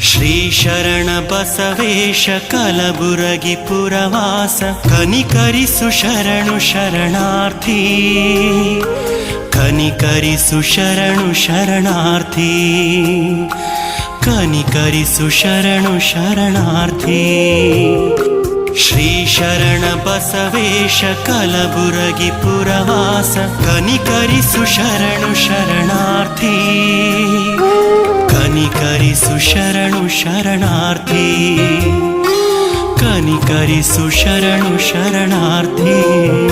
ಶ್ರೀ ಶರಣ ಬಸವೇಶ ಕಲಬುರಗಿ ಪುರವಾಸ ಕನಿಕರಿಸು ಶರಣು ಶರಣಾರ್ಥಿ. ಕನಿಕರಿಸು ಶರಣು ಶರಣಾರ್ಥಿ. ಕನಿಕರಿಸು ಶರಣು ಶರಣಾರ್ಥಿ. ಶ್ರೀ ಶರಣ ಬಸವೇಶ ಕಲಬುರಗಿ ಪುರವಾಸ ಕನಿಕರಿಸು ಶರಣು ಶರಣಾರ್ಥಿ. ಕನಿಕರಿಸು ಶರಣು ಶರಣಾರ್ಥಿ. ಕನಿಕರಿಸು ಶರಣು ಶರಣಾರ್ಥಿ.